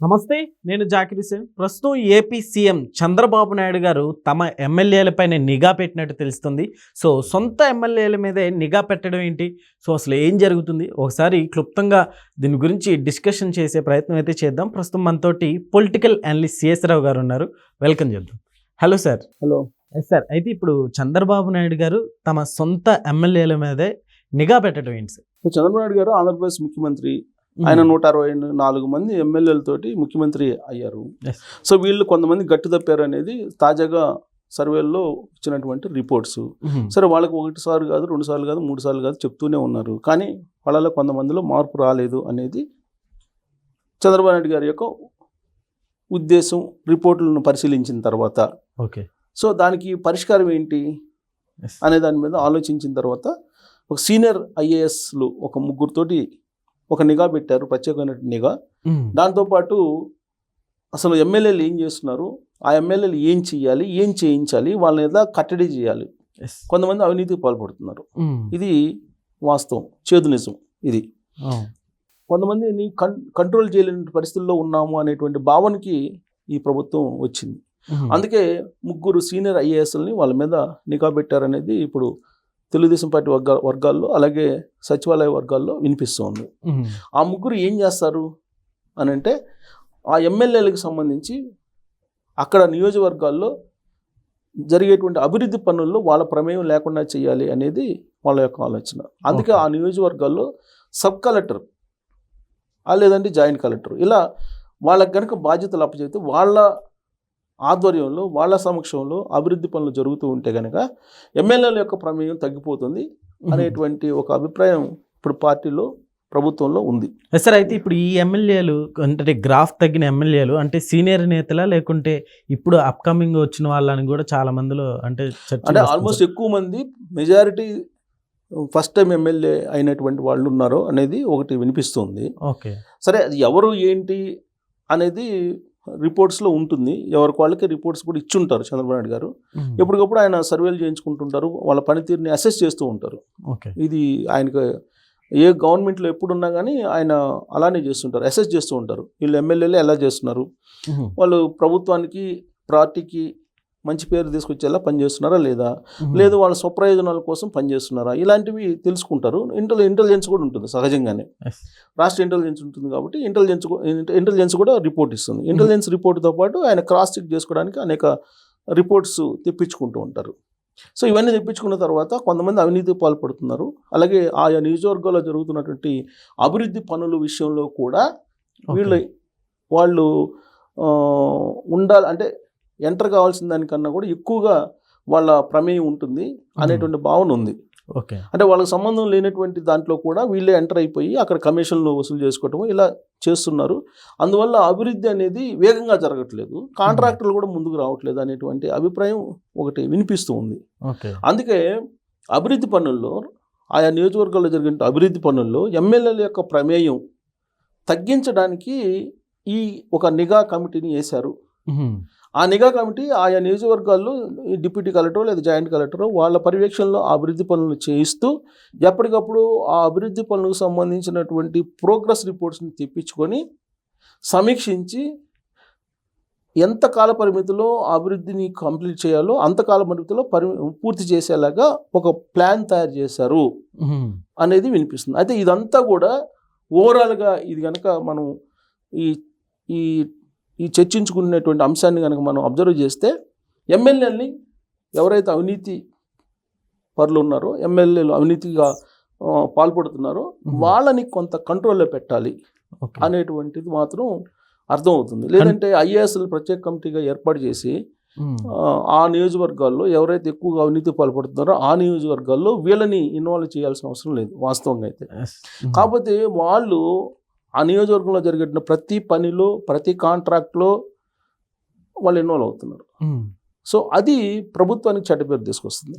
నమస్తే నేను జాకిర్ హుసేన్ ప్రస్తుతం ఏపీ సీఎం చంద్రబాబు నాయుడు గారు తమ ఎమ్మెల్యేలపైన నిఘా పెట్టినట్టు తెలుస్తుంది. సో సొంత ఎమ్మెల్యేల మీదే నిఘా పెట్టడం ఏంటి? సో అసలు ఏం జరుగుతుంది? ఒకసారి క్లుప్తంగా దీని గురించి డిస్కషన్ చేసే ప్రయత్నం అయితే చేద్దాం. ప్రస్తుతం మనతోటి పొలిటికల్ అనలిస్ట్ సిఎస్ రావు గారు ఉన్నారు. వెల్కమ్ చేద్దాం. Hello sir. Hello. Yes sir అయితే ఇప్పుడు చంద్రబాబు నాయుడు గారు తమ సొంత ఎమ్మెల్యేల మీదే నిఘా పెట్టడం ఏంటి సార్? సో చంద్రబాబు నాయుడు గారు ఆంధ్రప్రదేశ్ ముఖ్యమంత్రి ఆయన నూట అరవై నాలుగు మంది ఎమ్మెల్యేలతోటి ముఖ్యమంత్రి అయ్యారు. సో వీళ్ళు కొంతమంది గట్టి తప్పారు అనేది తాజాగా సర్వేల్లో ఇచ్చినటువంటి రిపోర్ట్స్. సరే వాళ్ళకి ఒకటి సార్లు కాదు రెండు సార్లు కాదు మూడు సార్లు కాదు చెప్తూనే ఉన్నారు. కానీ వాళ్ళలో కొంతమందిలో మార్పు రాలేదు అనేది చంద్రబాబు నాయుడు గారి యొక్క ఉద్దేశం రిపోర్టులను పరిశీలించిన తర్వాత. ఓకే. సో దానికి పరిష్కారం ఏంటి. అనే దాని మీద ఆలోచించిన తర్వాత ఒక సీనియర్ ఐఏఎస్లు ఒక ముగ్గురుతోటి ఒక నిఘా పెట్టారు ప్రత్యేకమైన నిఘా. దాంతోపాటు అసలు ఎమ్మెల్యేలు ఏం చేస్తున్నారు ఆ ఎమ్మెల్యేలు ఏం చేయాలి ఏం చేయించాలి వాళ్ళని ఎలా కట్టడి చేయాలి. కొంతమంది అవినీతికి పాల్పడుతున్నారు. ఇది వాస్తవం చేదు నిజం ఇది. కొంతమందిని కన్ కంట్రోల్ చేయలేని పరిస్థితుల్లో ఉన్నాము అనేటువంటి భావనకి ఈ ప్రభుత్వం వచ్చింది. అందుకే ముగ్గురు సీనియర్ ఐఏఎస్ని వాళ్ళ మీద నిఘా పెట్టారనేది ఇప్పుడు తెలుగుదేశం పార్టీ వర్గ వర్గాల్లో అలాగే సచివాలయ వర్గాల్లో వినిపిస్తోంది. ఆ ముగ్గురు ఏం చేస్తారు అని అంటే ఆ ఎమ్మెల్యేలకు సంబంధించి అక్కడ నియోజకవర్గాల్లో జరిగేటువంటి అభివృద్ధి పనుల్లో వాళ్ళ ప్రమేయం లేకుండా చేయాలి అనేది వాళ్ళ యొక్క ఆలోచన అందుకే. ఆ నియోజకవర్గాల్లో సబ్ కలెక్టర్ లేదంటే జాయింట్ కలెక్టర్ ఇలా వాళ్ళకి కనుక బాధ్యతలు అప్పచెప్తే వాళ్ళ ఆధ్వర్యంలో వాళ్ళ సమక్షంలో అభివృద్ధి పనులు జరుగుతూ ఉంటే కనుక ఎమ్మెల్యేల యొక్క ప్రమేయం తగ్గిపోతుంది అనేటువంటి ఒక అభిప్రాయం ఇప్పుడు పార్టీలో ప్రభుత్వంలో ఉంది. సార్ అయితే ఇప్పుడు ఈ ఎమ్మెల్యేలు అంటే గ్రాఫ్ తగ్గిన ఎమ్మెల్యేలు అంటే సీనియర్ నేతలా లేకుంటే ఇప్పుడు అప్కమింగ్ వచ్చిన వాళ్ళని కూడా చాలా మందిలో అంటే అంటే ఆల్మోస్ట్ ఎక్కువ మంది మెజారిటీ ఫస్ట్ టైం ఎమ్మెల్యే అయినటువంటి వాళ్ళు ఉన్నారు అనేది ఒకటి వినిపిస్తుంది. ఓకే. సరే అది ఎవరు ఏంటి అనేది రిపోర్ట్స్లో ఉంటుంది. ఎవరికి వాళ్ళకి రిపోర్ట్స్ కూడా ఇచ్చుంటారు చంద్రబాబు నాయుడు గారు. ఎప్పటికప్పుడు ఆయన సర్వేలు చేయించుకుంటుంటారు. వాళ్ళ పనితీరుని అసెస్ చేస్తూ ఉంటారు. ఇది ఆయనకు ఏ గవర్నమెంట్లో ఎప్పుడున్నా కానీ ఆయన అలానే చేస్తుంటారు. అసెస్ చేస్తూ ఉంటారు. వీళ్ళు ఎమ్మెల్యేలు ఎలా చేస్తున్నారు? వాళ్ళు ప్రభుత్వానికి పార్టీకి మంచి పేరు తీసుకొచ్చేలా పనిచేస్తున్నారా లేదా? లేదు వాళ్ళ స్వప్రయోజనాల కోసం పనిచేస్తున్నారా? ఇలాంటివి తెలుసుకుంటారు. ఇంటెల్ ఇంటెలిజెన్స్ కూడా ఉంటుంది సహజంగానే. రాష్ట్ర ఇంటెలిజెన్స్ ఉంటుంది కాబట్టి ఇంటెలిజెన్స్ ఇంటెలిజెన్స్ కూడా రిపోర్ట్ ఇస్తుంది. ఇంటెలిజెన్స్ రిపోర్ట్తో పాటు ఆయన క్రాస్ చెక్ చేసుకోవడానికి అనేక రిపోర్ట్స్ తెప్పించుకుంటూ ఉంటారు. సో ఇవన్నీ తెప్పించుకున్న తర్వాత కొంతమంది అవినీతికి పాల్పడుతున్నారు. అలాగే ఆయా నియోజకవర్గాల్లో జరుగుతున్నటువంటి అభివృద్ధి పనుల విషయంలో కూడా వీళ్ళు వాళ్ళు ఉండాలి అంటే ఎంటర్ కావాల్సిన దానికన్నా కూడా ఎక్కువగా వాళ్ళ ప్రమేయం ఉంటుంది అనేటువంటి భావన ఉంది. ఓకే. అంటే వాళ్ళకి సంబంధం లేనటువంటి దాంట్లో కూడా వీళ్ళే ఎంటర్ అయిపోయి అక్కడ కమిషన్లు వసూలు చేసుకోవటం ఇలా చేస్తున్నారు. అందువల్ల అభివృద్ధి అనేది వేగంగా జరగట్లేదు. కాంట్రాక్టర్లు కూడా ముందుకు రావట్లేదు అనేటువంటి అభిప్రాయం ఒకటి వినిపిస్తూ ఉంది. ఓకే. అందుకే అభివృద్ధి పనుల్లో ఆయా నియోజకవర్గాల్లో జరిగిన అభివృద్ధి పనుల్లో ఎమ్మెల్యేల యొక్క ప్రమేయం తగ్గించడానికి ఈ ఒక నిఘా కమిటీని వేశారు. ఆ నిఘా కమిటీ ఆయా నియోజకవర్గాల్లో ఈ డిప్యూటీ కలెక్టర్ లేదా జాయింట్ కలెక్టర్ వాళ్ళ పర్యవేక్షణలో ఆ అభివృద్ధి పనులను చేయిస్తూ ఎప్పటికప్పుడు ఆ అభివృద్ధి పనులకు సంబంధించినటువంటి ప్రోగ్రెస్ రిపోర్ట్స్ని తెప్పించుకొని సమీక్షించి ఎంత కాల పరిమితిలో అభివృద్ధిని కంప్లీట్ చేయాలో అంత కాల పరిమితిలో పరి పూర్తి చేసేలాగా ఒక ప్లాన్ తయారు చేశారు అనేది వినిపిస్తుంది. అయితే ఇదంతా కూడా ఓవరాల్గా ఇది కనుక మనం ఈ ఈ ఈ చర్చించుకునేటువంటి అంశాన్ని కనుక మనం అబ్జర్వ్ చేస్తే ఎమ్మెల్యేలని ఎవరైతే అవినీతి పరులు ఉన్నారో ఎమ్మెల్యేలు అవినీతిగా పాల్పడుతున్నారో. వాళ్ళని కొంత కంట్రోల్లో పెట్టాలి అనేటువంటిది మాత్రం అర్థమవుతుంది. లేదంటే ఐఏఎస్లు ప్రత్యేక కమిటీగా ఏర్పాటు చేసి ఆ, ఆ నియోజకవర్గాల్లో ఎవరైతే ఎక్కువగా అవినీతి పాల్పడుతున్నారో ఆ నియోజకవర్గాల్లో వీళ్ళని ఇన్వాల్వ్ చేయాల్సిన అవసరం లేదు వాస్తవంగా అయితే. కాకపోతే వాళ్ళు ఆ నియోజకవర్గంలో జరిగిన ప్రతి పనిలో ప్రతి కాంట్రాక్ట్లో వాళ్ళు ఇన్వాల్వ్ అవుతున్నారు. సో అది ప్రభుత్వానికి చెడ్డ పేరు తీసుకొస్తుంది.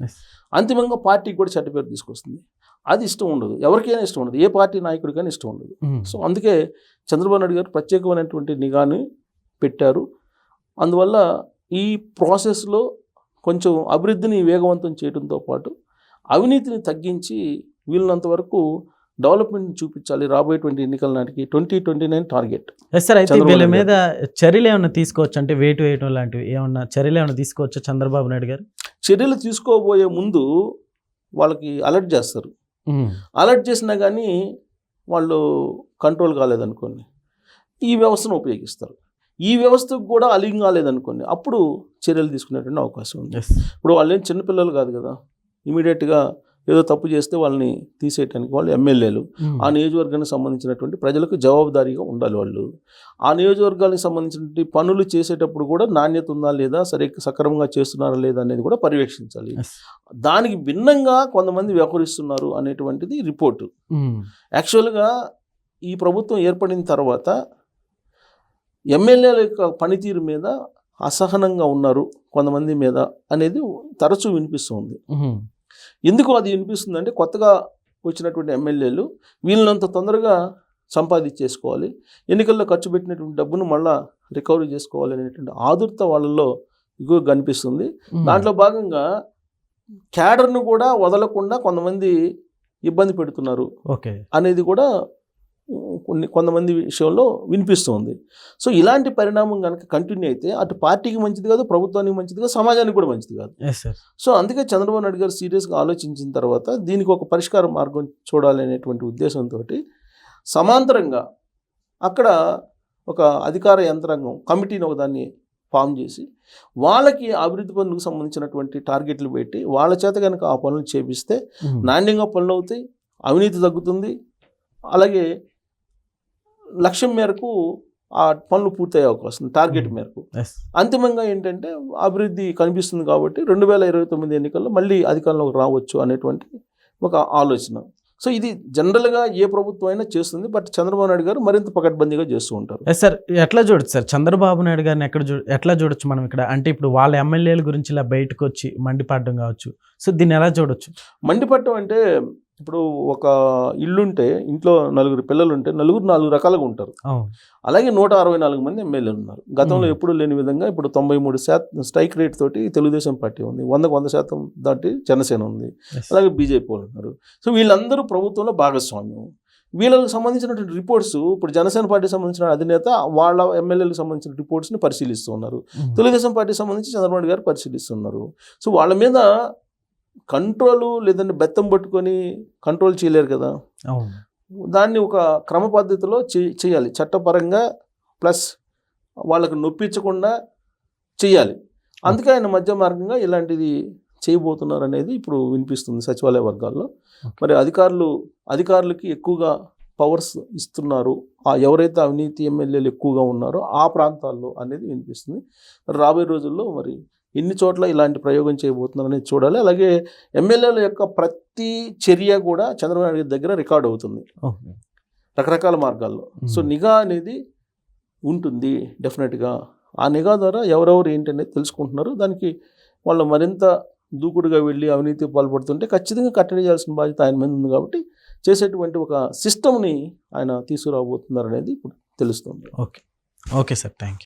అంతిమంగా పార్టీకి కూడా చెడ్డ పేరు తీసుకొస్తుంది. అది ఇష్టం ఉండదు. ఎవరికైనా ఇష్టం ఉండదు. ఏ పార్టీ నాయకుడికైనా ఇష్టం ఉండదు. సో అందుకే చంద్రబాబు నాయుడు గారు ప్రత్యేకమైనటువంటి నిఘాని పెట్టారు. అందువల్ల ఈ ప్రాసెస్లో కొంచెం అభివృద్ధిని వేగవంతం చేయడంతో పాటు అవినీతిని తగ్గించి వీళ్ళనంత వరకు డెవలప్మెంట్ చూపించాలి రాబోయేటువంటి ఎన్నికల నాటికి twenty twenty nine target. Sir అయితే వీళ్ళ మీద చర్యలు ఏమైనా తీసుకోవచ్చు? అంటే వేటు వేయటం లాంటివి ఏమన్నా చర్యలు ఏమైనా తీసుకోవచ్చా చంద్రబాబు నాయుడు గారు? చర్యలు తీసుకోబోయే ముందు వాళ్ళకి అలర్ట్ చేస్తారు. అలర్ట్ చేసినా కానీ వాళ్ళు కంట్రోల్ కాలేదనుకోండి. ఈ వ్యవస్థను ఉపయోగిస్తారు. ఈ వ్యవస్థకు కూడా అలింగ్ కాలేదనుకోండి. అప్పుడు చర్యలు తీసుకునేటువంటి అవకాశం ఉంది. ఇప్పుడు వాళ్ళు ఏం చిన్నపిల్లలు కాదు కదా. ఇమీడియట్గా ఏదో తప్పు చేస్తే వాళ్ళని తీసేయటానికి వాళ్ళు ఎమ్మెల్యేలు. ఆ నియోజకవర్గానికి సంబంధించినటువంటి ప్రజలకు జవాబుదారీగా ఉండాలి వాళ్ళు. ఆ నియోజకవర్గానికి సంబంధించినటువంటి పనులు చేసేటప్పుడు కూడా నాణ్యత ఉందా లేదా సరే సక్రమంగా చేస్తున్నారా లేదా అనేది కూడా పర్యవేక్షించాలి. దానికి భిన్నంగా కొంతమంది వ్యవహరిస్తున్నారు అనేటువంటిది రిపోర్టు. యాక్చువల్గా ఈ ప్రభుత్వం ఏర్పడిన తర్వాత ఎమ్మెల్యేల యొక్క పనితీరు మీద అసహనంగా ఉన్నారు కొంతమంది మీద అనేది తరచూ వినిపిస్తుంది ఎందుకు అది వినిపిస్తుంది అంటే కొత్తగా వచ్చినటువంటి ఎమ్మెల్యేలు వీళ్ళనంత తొందరగా సంపాదించేసుకోవాలి. ఎన్నికల్లో ఖర్చు పెట్టినటువంటి డబ్బును మళ్ళా రికవరీ చేసుకోవాలి అనేటువంటి ఆదుర్త వాళ్ళల్లో ఎక్కువ కనిపిస్తుంది. దాంట్లో భాగంగా క్యాడర్ను కూడా వదలకుండా కొంతమంది ఇబ్బంది పెడుతున్నారు ఓకే. అనేది కూడా కొన్ని కొంతమంది విషయంలో వినిపిస్తుంది. సో ఇలాంటి పరిణామం కనుక కంటిన్యూ అయితే అటు పార్టీకి మంచిది కాదు ప్రభుత్వానికి మంచిది కాదు సమాజానికి కూడా మంచిది కాదు. సో అందుకే చంద్రబాబు నాయుడు గారు సీరియస్గా ఆలోచించిన తర్వాత దీనికి ఒక పరిష్కార మార్గం చూడాలి అనేటువంటి ఉద్దేశంతో సమాంతరంగా అక్కడ ఒక అధికార యంత్రాంగం కమిటీని ఒకదాన్ని ఫామ్ చేసి వాళ్ళకి అభివృద్ధి పనులకు సంబంధించినటువంటి టార్గెట్లు పెట్టి వాళ్ళ చేత కనుక ఆ పనులు చేపిస్తే నాణ్యంగా పనులు అవుతాయి అవినీతి తగ్గుతుంది. అలాగే లక్ష్యం మేరకు ఆ పనులు పూర్తయ్యే అవకాశం టార్గెట్ మేరకు. ఎస్ అంతిమంగా ఏంటంటే అభివృద్ధి కనిపిస్తుంది కాబట్టి రెండు వేల ఇరవై తొమ్మిది ఎన్నికల్లో మళ్ళీ అధికారంలోకి రావచ్చు అనేటువంటి ఒక ఆలోచన. సో ఇది జనరల్గా ఏ ప్రభుత్వం అయినా చేస్తుంది బట్ చంద్రబాబు నాయుడు గారు మరింత పకడ్బందీగా చేస్తూ ఉంటారు. ఎస్ సార్ ఎట్లా చూడొచ్చు సార్ చంద్రబాబు నాయుడు గారిని ఎక్కడ చూ ఎట్లా చూడొచ్చు మనం ఇక్కడ? అంటే ఇప్పుడు వాళ్ళ ఎమ్మెల్యేల గురించి ఇలా బయటకు వచ్చి మండిపడడం కావచ్చు. సో దీన్ని ఎలా చూడొచ్చు? మండిపట్టం అంటే ఇప్పుడు ఒక ఇల్లుంటే ఇంట్లో నలుగురు పిల్లలు ఉంటే నలుగురు నాలుగు రకాలుగా ఉంటారు. అలాగే నూట అరవై నాలుగు మంది ఎమ్మెల్యేలు ఉన్నారు. గతంలో. ఎప్పుడూ లేని విధంగా ఇప్పుడు తొంభై మూడు శాతం స్ట్రైక్ రేట్ తోటి తెలుగుదేశం పార్టీ ఉంది. వందకు వంద శాతం దాటి జనసేన ఉంది. అలాగే బీజేపీ వాళ్ళు ఉన్నారు. సో వీళ్ళందరూ ప్రభుత్వంలో భాగస్వామ్యం. వీళ్ళకి సంబంధించినటువంటి రిపోర్ట్స్ ఇప్పుడు జనసేన పార్టీ సంబంధించిన అధినేత వాళ్ళ ఎమ్మెల్యేలకు సంబంధించిన రిపోర్ట్స్ని పరిశీలిస్తూ ఉన్నారు. ఉమ్. తెలుగుదేశం పార్టీ సంబంధించి చంద్రబాబు గారు పరిశీలిస్తున్నారు. సో వాళ్ళ మీద కంట్రోల్ లేదంటే బెత్తం పట్టుకొని కంట్రోల్ చేయలేరు కదా. దాన్ని ఒక క్రమ పద్ధతిలో చే- చేయాలి. చట్టపరంగా ప్లస్ వాళ్ళకు నొప్పించకుండా చేయాలి. అందుకే ఆయన మధ్య మార్గంగా ఇలాంటిది చేయబోతున్నారు అనేది ఇప్పుడు వినిపిస్తుంది సచివాలయ వర్గాల్లో. మరి అధికారులు అధికారులకి ఎక్కువగా పవర్స్ ఇస్తున్నారు. ఆ ఎవరైతే అవినీతి ఎమ్మెల్యేలు ఎక్కువగా ఉన్నారో ఆ ప్రాంతాల్లో అనేది వినిపిస్తుంది. రాబోయే రోజుల్లో మరి ఎన్ని చోట్ల ఇలాంటి ప్రయోగం చేయబోతున్నారు అనేది చూడాలి. అలాగే ఎమ్మెల్యేల యొక్క ప్రతి చర్య కూడా చంద్రబాబు నాయుడు గారి దగ్గర రికార్డ్ అవుతుంది. రకరకాల మార్గాల్లో. సో నిఘా అనేది ఉంటుంది డెఫినెట్గా. ఆ నిఘా ద్వారా ఎవరెవరు ఏంటి అనేది తెలుసుకుంటున్నారు. దానికి వాళ్ళు మరింత దూకుడుగా వెళ్ళి అవినీతి పాల్పడుతుంటే ఖచ్చితంగా కట్టడి చేయాల్సిన బాధ్యత ఆయన మీద ఉంది కాబట్టి చేసేటువంటి ఒక సిస్టమ్ని ఆయన తీసుకురాబోతున్నారు అనేది ఇప్పుడు తెలుస్తుంది. Okay. Okay sir. Thank you